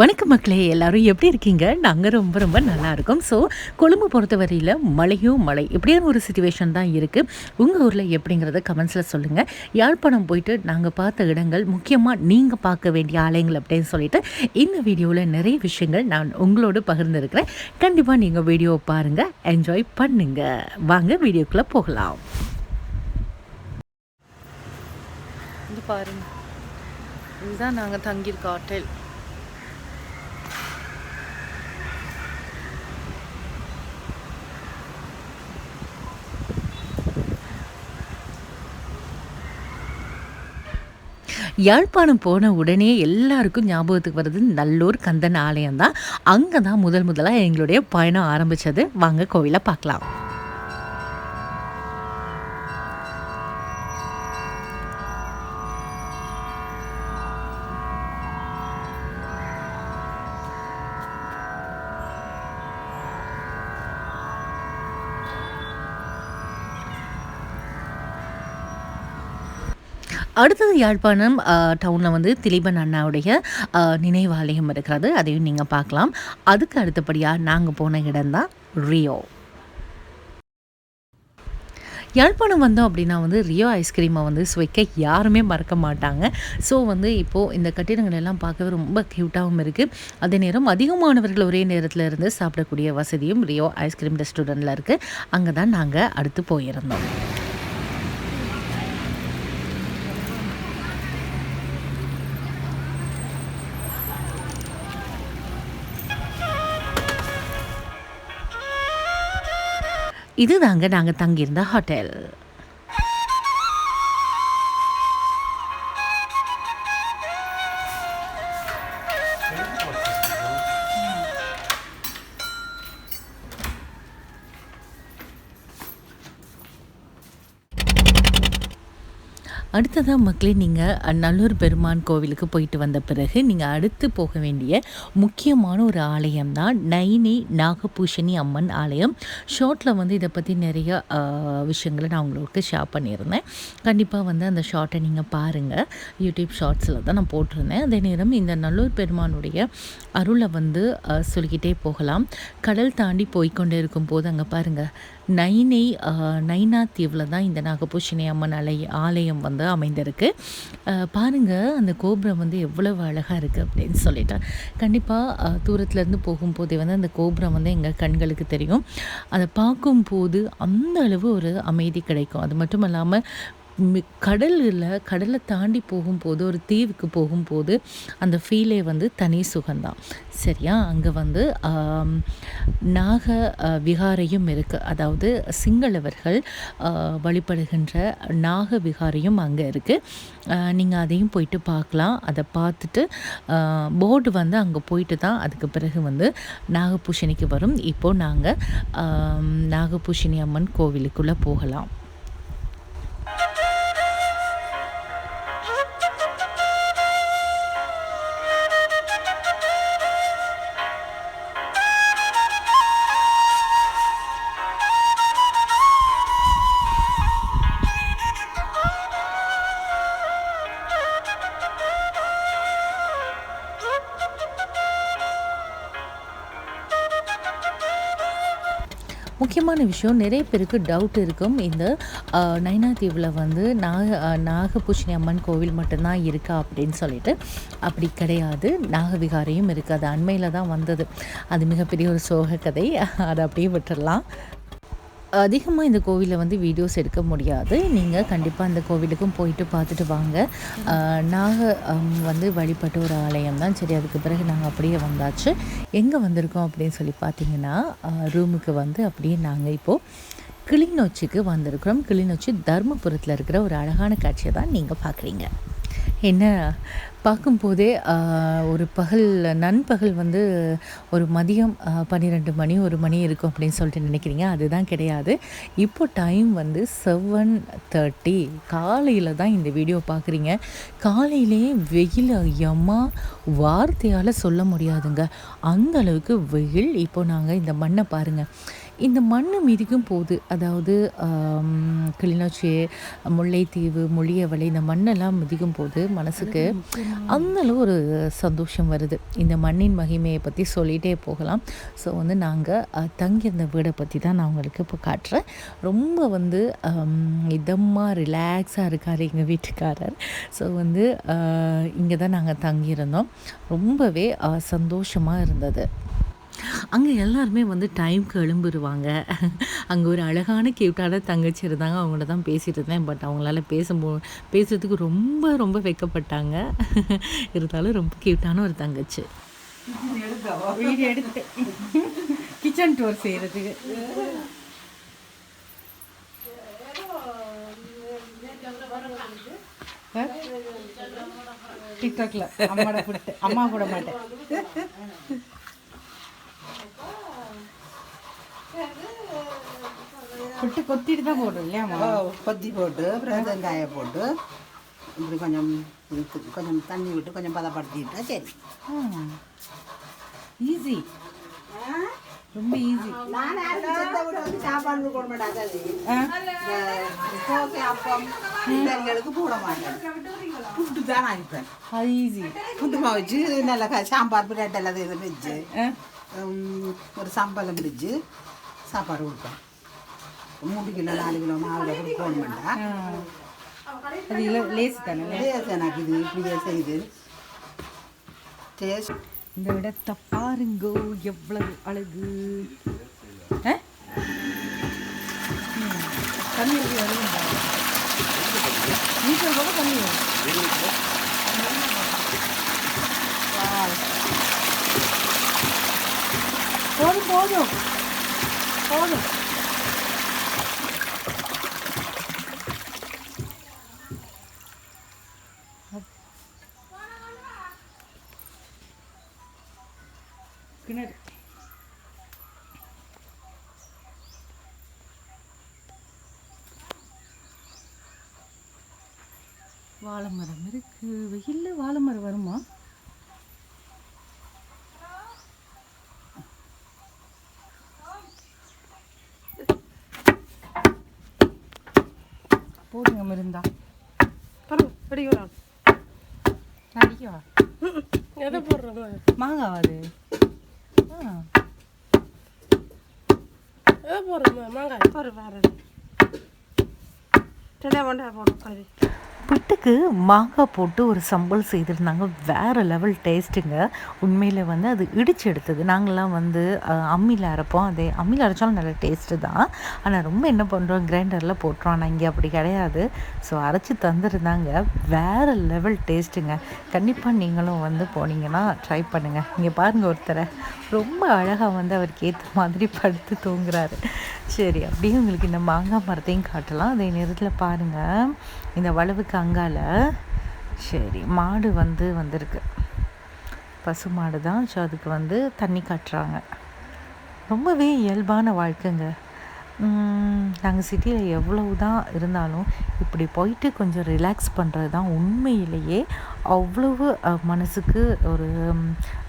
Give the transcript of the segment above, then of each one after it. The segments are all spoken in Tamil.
வணக்கம் மக்களே எல்லாரும் எப்படி இருக்கீங்க? நாங்கள் ரொம்ப ரொம்ப நல்லா இருக்கோம். ஸோ கொழும்பு பொறுத்தவரையில் மழையும் மழை. இப்படியான ஒரு சுச்சுவேஷன் தான் இருக்குது உங்கள் ஊரில் எப்படிங்கிறத கமெண்ட்ஸில் சொல்லுங்கள் யாழ்ப்பாணம் போயிட்டு நாங்கள் பார்த்த இடங்கள் முக்கியமாக நீங்கள் பார்க்க வேண்டிய ஆலயங்கள் அப்படின்னு சொல்லிட்டு இந்த வீடியோவில் நிறைய விஷயங்கள் நான் உங்களோடு பகிர்ந்துருக்கிறேன். கண்டிப்பாக நீங்கள் வீடியோவை பாருங்கள் என்ஜாய் பண்ணுங்கள் வாங்க வீடியோக்குள்ளே போகலாம். பாருங்க. இதுதான் நாங்கள் தங்கியிருக்க ஹோட்டல் யாழ்ப்பாணம் போன உடனே எல்லாருக்கும் ஞாபகத்துக்கு வருது நல்லூர் கந்தன் ஆலயம் தான் அங்கே தான் முதல் முதலாக எங்களுடைய பயணம் ஆரம்பித்தது வாங்க கோவிலை பார்க்கலாம். அடுத்தது யாழ்ப்பாணம் டவுனில் வந்து திலீபன் அண்ணாவுடைய நினைவாலயம் இருக்கிறது. அதையும் நீங்கள் பார்க்கலாம். அதுக்கு அடுத்தபடியாக நாங்கள் போன இடம்தான் ரியோ. யாழ்ப்பாணம் வந்தோம் அப்படின்னா வந்து ரியோ ஐஸ்கிரீமை வந்து சுவைக்க யாருமே மறக்க மாட்டாங்க. ஸோ வந்து இப்போது இந்த கட்டிடங்கள் எல்லாம் பார்க்கவே ரொம்ப க்யூட்டாகவும் இருக்குது அதே நேரம் அதிகமானவர்கள் ஒரே நேரத்தில் இருந்து சாப்பிடக்கூடிய வசதியும் ரியோ ஐஸ்கிரீம் ரெஸ்டாரண்ட்டில் இருக்குது அங்கே தான் நாங்கள் அடுத்து போயிருந்தோம். இதுதாங்க நாங்கள் தங்கியிருந்த ஹோட்டல் அடுத்ததாக மக்களே நீங்கள் நல்லூர் பெருமான் கோவிலுக்கு போயிட்டு வந்த பிறகு நீங்கள் அடுத்து போக வேண்டிய முக்கியமான ஒரு ஆலயம் தான் நைனி நாகபூஷணி அம்மன் ஆலயம். ஷார்ட்டில் வந்து இதை பற்றி நிறைய விஷயங்களை நான் உங்களுக்கு ஷேர் பண்ணியிருந்தேன். கண்டிப்பாக வந்து அந்த ஷார்ட்டை நீங்கள் பாருங்கள் யூடியூப் ஷார்ட்ஸில் தான் நான் போட்டிருந்தேன். அதே நேரம் இந்த நல்லூர் பெருமானுடைய அருளை வந்து சொல்லிக்கிட்டே போகலாம். கடல் தாண்டி போய்க்கொண்டே இருக்கும்போது அங்கே பாருங்கள் நைனை நைனா தீவில் தான் இந்த நாகபூஷணி அம்மன் அலை ஆலயம் வந்து அமைந்திருக்கு. பாருங்கள் பாருங்க அந்த கோபுரம் வந்து எவ்வளவு அழகாக இருக்குது அப்படின்னு சொல்லிட்டேன் கண்டிப்பாக தூரத்துலேருந்து போகும்போதே வந்து அந்த கோபுரம் வந்து எங்கள் கண்களுக்கு தெரியும். அதை பார்க்கும்போது அந்த அளவு ஒரு அமைதி கிடைக்கும். அது மட்டும் இல்லாமல் கடலில் கடலை தாண்டி போகும்போது ஒரு தீவுக்கு போகும்போது அந்த ஃபீலே வந்து தனி சுகம்தான். சரியா? அங்கே வந்து நாக விகாரையும் இருக்குது அதாவது சிங்களவர்கள் வழிபடுகின்ற நாக விகாரையும் அங்கே இருக்குது நீங்கள் அதையும் போயிட்டு பார்க்கலாம் அதை பார்த்துட்டு போர்டு வந்து அங்கே போயிட்டு தான் அதுக்கு பிறகு வந்து நாகபூஷணிக்கு வரும். இப்போது நாங்கள் நாகபூஷணி அம்மன் கோவிலுக்குள்ளே போகலாம். முக்கியமான விஷயம் நிறைய பேருக்கு டவுட் இருக்கும். இந்த நைனா தீவில் வந்து நாக நாகபூஷணி அம்மன் கோவில் மட்டும்தான் இருக்கா அப்படின்னு சொல்லிட்டு. அப்படி கிடையாது. நாகவிகாரையும் இருக்குது அது அண்மையில் தான் வந்தது. அது மிகப்பெரிய ஒரு சோக கதை அதை அப்படியே விட்டுடலாம் அதிகமாக இந்த கோவிலில் வந்து வீடியோஸ் எடுக்க முடியாது. நீங்கள் கண்டிப்பாக அந்த கோவிலுக்கும் போயிட்டு பார்த்துட்டு வாங்க. நாக வந்து வழிபட்ட ஒரு ஆலயம் தான். சரி அதுக்கு பிறகு நாங்கள் அப்படியே வந்தாச்சு. எங்கே வந்திருக்கோம் அப்படின்னு சொல்லி பார்த்தீங்கன்னா ரூமுக்கு வந்து அப்படியே நாங்கள் இப்போது கிளிநொச்சிக்கு வந்திருக்கிறோம். கிளிநொச்சி தர்மபுரத்தில் இருக்கிற ஒரு அழகான காட்சியை தான் நீங்கள் பார்க்குறீங்க. என்ன? பார்க்கும்போதே ஒரு பகல் நண்பகல் வந்து ஒரு மதியம் பன்னிரெண்டு மணி ஒரு மணி இருக்கும் அப்படின்னு சொல்லிட்டு நினைக்கிறீங்க. அதுதான் கிடையாது. இப்போ டைம் வந்து செவன் தேர்ட்டி காலையில் தான் இந்த வீடியோ பார்க்குறீங்க. காலையிலேயே வெயில் ஐயம்மா வார்த்தையால் சொல்ல முடியாதுங்க. அந்த அளவுக்கு வெயில். இப்போ நாங்கள் இந்த மண்ணை பாருங்கள் இந்த மண் மிதிக்கும் போது அதாவது கிளிநொச்சி முல்லைத்தீவு முள்ளியவளை இந்த மண்ணெல்லாம் மிதிக்கும் போது மனசுக்கு அந்த அளவு ஒரு சந்தோஷம் வருது. இந்த மண்ணின் மகிமையை பற்றி சொல்லிகிட்டே போகலாம். ஸோ வந்து நாங்கள் தங்கியிருந்த வீடை பற்றி தான் நான் உங்களுக்கு இப்போ காட்டுறேன். ரொம்ப வந்து இதமாக ரிலாக்ஸாக இருக்கார் எங்கள் வீட்டுக்காரர். ஸோ வந்து இங்கே தான் நாங்கள் தங்கியிருந்தோம். ரொம்பவே சந்தோஷமாக இருந்தது. அங்கே எல்லாருமே வந்து டைம்க்கு எழும்பிடுவாங்க அங்கே ஒரு அழகான கியூட்டான தங்கச்சி இருந்தாங்க. அவங்கள தான் பேசிகிட்டு இருந்தேன். பட் அவங்களால பேசும்போ பேசுகிறதுக்கு பேசுறதுக்கு ரொம்ப ரொம்ப வைக்கப்பட்டாங்க. இருந்தாலும் ரொம்ப கியூட்டான ஒரு தங்கச்சி. எடுத்து. கிச்சன் டூர் செய்கிறதுக்கு டிக்டாக்ல அம்மாட அம்மா கூட மாட்டேன். புட்டு கொத்திட்டு தான் போடும் இல்லையா கொத்தி போட்டு அப்புறம் வெங்காயம் போட்டு இப்படி கொஞ்சம் கொஞ்சம் தண்ணி விட்டு கொஞ்சம் பதப்படுத்திட்டா சரி ஈஸி ரொம்ப ஈஸி நான் வந்து சாப்பாடு போட மாட்டேன் அப்பம் பிள்ளைங்களுக்கு போட மாட்டேன் புட்டு தான் அனுப்பேன் அது ஈஸி புட்டு மாவு வச்சு நல்லா சாம்பார் பிரெட் எல்லாம் இதை வச்சு உம், ஒரு சம்பளம் பிடிச்சு சாப்பாடு கொடுப்பேன் மூணு கிலோ நாலு கிலோ மாவில் போட மாட்டேன் அது லேஸ் தானே டேஸ்ட் எனக்கு இது இப்படியே செய்து டேஸ்ட். இந்த இடத்தை பாருங்கோ எவ்வளவு அழகு. தண்ணி நீச்சல் கூட. போதும் போதும். போதும். வாழை மரம் இருக்கு. வெயில்ல வாழை மரம் வருமா? போதுங்க மிருந்தா. அடிக்கவா எதை போடுறோம்? மாங்காவா அது? எதை போடுறோம்? மாங்காய். போடு வேற போடும் கறி புட்டுக்கு மாங்காய் போட்டு ஒரு சம்பல் செய்திருந்தாங்க. வேறு லெவல் டேஸ்ட்டுங்க உண்மையில் வந்து அது இடிச்சு எடுத்தது. நாங்களாம் வந்து அம்மியில் அரைப்போம். அதே அம்மியில் அரைச்சாலும் நல்ல டேஸ்ட்டு தான். ஆனால் ரொம்ப என்ன பண்ணுறோம் கிரைண்டரில் போட்டுறோம். ஆனால் இங்கே அப்படி கிடையாது. ஸோ அரைச்சி தந்துருந்தாங்க. வேறு லெவல் டேஸ்ட்டுங்க கண்டிப்பாக நீங்களும் வந்து போனீங்கன்னா ட்ரை பண்ணுங்கள் இங்கே பாருங்கள் ஒருத்தரை. ரொம்ப அழகாக வந்து அவருக்கு ஏற்ற மாதிரி படுத்து தூங்குறாரு. சரி அப்படியே உங்களுக்கு இந்த மாங்காய் மரத்தையும் காட்டலாம். அதே நேரத்தில் பாருங்கள் இந்த வளவுக்கு கங்கால. சரி மாடு வந்து வந்திருக்கு. பசு மாடு தான். ஸோ அதுக்கு வந்து தண்ணி காட்டுறாங்க. ரொம்பவே இயல்பான வாழ்க்கைங்க. நாங்கள் சிட்டியில் எவ்வளவு தான் இருந்தாலும் இப்படி போயிட்டு கொஞ்சம் ரிலாக்ஸ் பண்ணுறது தான் உண்மையிலேயே அவ்வளவு மனசுக்கு ஒரு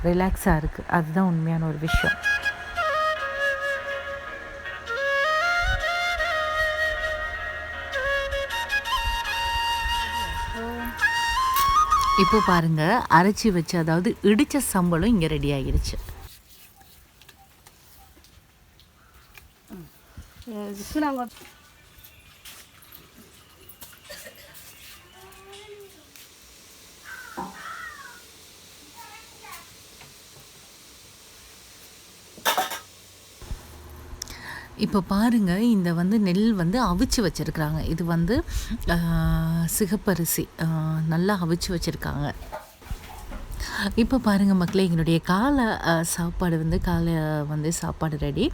ரிலாக்ஸாக இருக்குது அதுதான் உண்மையான ஒரு விஷயம். இப்போ பாருங்க அரைச்சி வச்சு அதாவது இடித்த சம்பளம் இங்கே ரெடி ஆகிருச்சு. சுனாங்க இப்போ பாருங்க இந்த வந்து நெல் வந்து அவிச்சு வச்சுருக்குறாங்க. இது வந்து சிகப்பரிசி நல்லா அவிச்சு வச்சுருக்காங்க. இப்போ பாருங்கள் மக்களே எங்களுடைய காலை சாப்பாடு வந்து காலை வந்து சாப்பாடு ரெடி.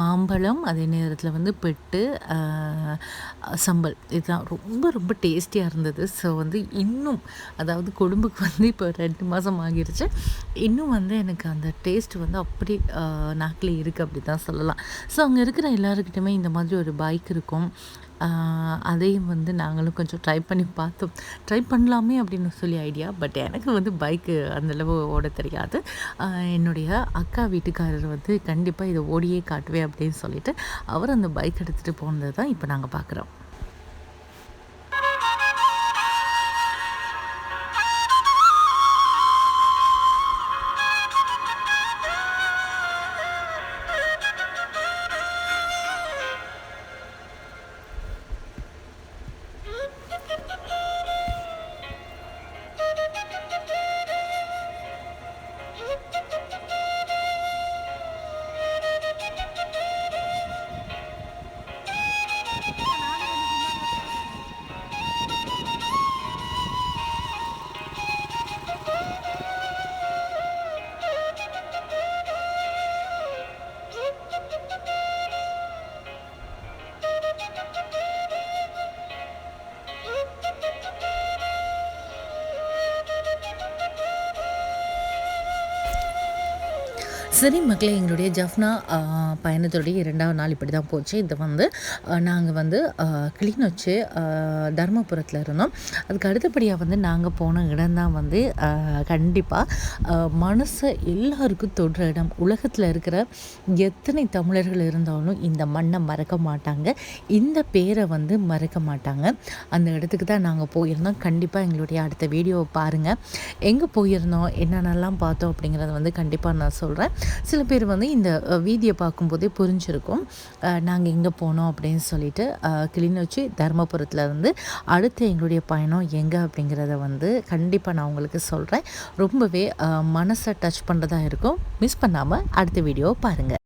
மாம்பழம் அதே நேரத்தில் வந்து பெட்டு சம்பல். இதுதான் ரொம்ப ரொம்ப டேஸ்டியாக இருந்தது. ஸோ வந்து இன்னும் அதாவது கொழும்புக்கு வந்து இப்போ ரெண்டு மாதம் ஆகிருச்சு. இன்னும் வந்து எனக்கு அந்த டேஸ்ட் வந்து அப்படி நாக்கில் இருக்குது அப்படி தான் சொல்லலாம். ஸோ அங்கே இருக்கிற எல்லாருக்கிட்டையுமே இந்த மாதிரி ஒரு பைக் இருக்கும். அதையும் வந்து நாங்களும் கொஞ்சம் ட்ரை பண்ணி பார்த்தோம். ட்ரை பண்ணலாமே அப்படின்னு சொல்லி ஐடியா பட் எனக்கு வந்து பைக்கு அந்தளவு ஓட தெரியாது. என்னுடைய அக்கா வீட்டுக்காரர் வந்து கண்டிப்பாக இதை ஓடியே காட்டுவேன் அப்படின்னு சொல்லிட்டு அவர் அந்த பைக் எடுத்துகிட்டு போனது தான் இப்போ நாங்கள் பார்க்குறோம் சரி மக்களே எங்களுடைய ஜஃப்னா பயணத்துடைய இரண்டாவது நாள் இப்படி தான் போச்சு. இது வந்து நாங்கள் வந்து கிளிநொச்சி தர்மபுரத்தில் இருந்தோம். அதுக்கு அடுத்தபடியாக வந்து நாங்கள் போன இடம் தான் வந்து கண்டிப்பாக மனசை எல்லாருக்கும் தொடுற இடம். உலகத்தில் இருக்கிற எத்தனை தமிழர்கள் இருந்தாலும் இந்த மண்ணை மறக்க மாட்டாங்க. இந்த பேரை வந்து மறக்க மாட்டாங்க. அந்த இடத்துக்கு தான் நாங்கள் போயிருந்தோம். கண்டிப்பாக எங்களுடைய அடுத்த வீடியோவை பாருங்கள் எங்கே போயிருந்தோம்? என்னென்னலாம் பார்த்தோம் அப்படிங்கிறத வந்து கண்டிப்பாக நான் சொல்கிறேன் சில பேர் வந்து இந்த வீதியை பார்க்கும்போதே புரிஞ்சிருக்கும். நாங்கள் எங்கே போனோம் அப்படின்னு சொல்லிட்டு கிளிநொச்சி தருமபுரத்தில் இருந்து அடுத்து எங்களுடைய பயணம் எங்கே அப்படிங்கிறத வந்து கண்டிப்பாக நான் உங்களுக்கு சொல்கிறேன் ரொம்பவே மனசை டச் பண்ணுறதா இருக்கும். மிஸ் பண்ணாமல் அடுத்த வீடியோவை பாருங்கள்